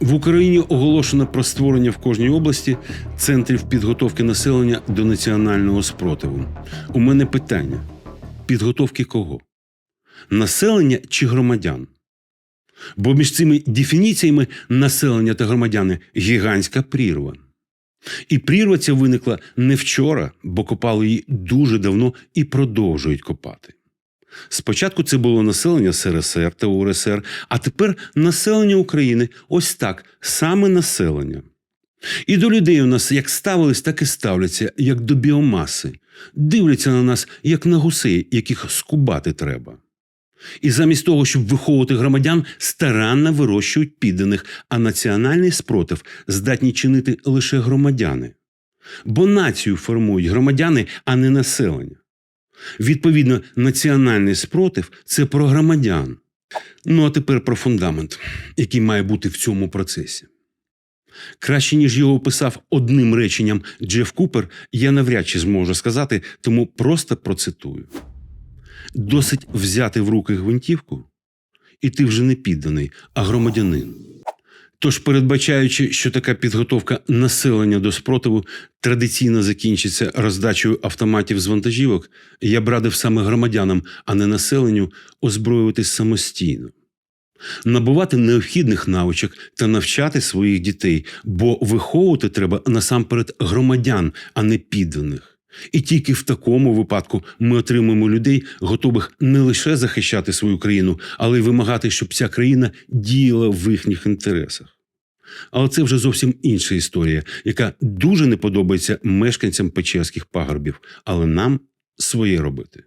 В Україні оголошено про створення в кожній області центрів підготовки населення до національного спротиву. У мене питання: підготовки кого? Населення чи громадян? Бо між цими дефініціями населення та громадяни гігантська прірва. І прірва ця виникла не вчора, бо копали її дуже давно і продовжують копати. Спочатку це було населення СРСР та УРСР, а тепер населення України ось так, саме населення. І до людей у нас як ставились, так і ставляться, як до біомаси, дивляться на нас, як на гусей, яких скубати треба. І замість того, щоб виховувати громадян, старанно вирощують підданих, а національний спротив здатні чинити лише громадяни. Бо націю формують громадяни, а не населення. Відповідно, національний спротив це про громадян. Ну а тепер про фундамент, який має бути в цьому процесі. Краще, ніж його описав одним реченням Джеф Купер, я навряд чи зможу сказати, тому просто процитую. Досить взяти в руки гвинтівку, і ти вже не підданий, а громадянин. Тож, передбачаючи, що така підготовка населення до спротиву традиційно закінчиться роздачею автоматів з вантажівок, я б радив саме громадянам, а не населенню, озброюватись самостійно. Набувати необхідних навичок та навчати своїх дітей, бо виховувати треба насамперед громадян, а не підданих. І тільки в такому випадку ми отримаємо людей, готових не лише захищати свою країну, але й вимагати, щоб ця країна діяла в їхніх інтересах. Але це вже зовсім інша історія, яка дуже не подобається мешканцям Печерських пагорбів, але нам своє робити.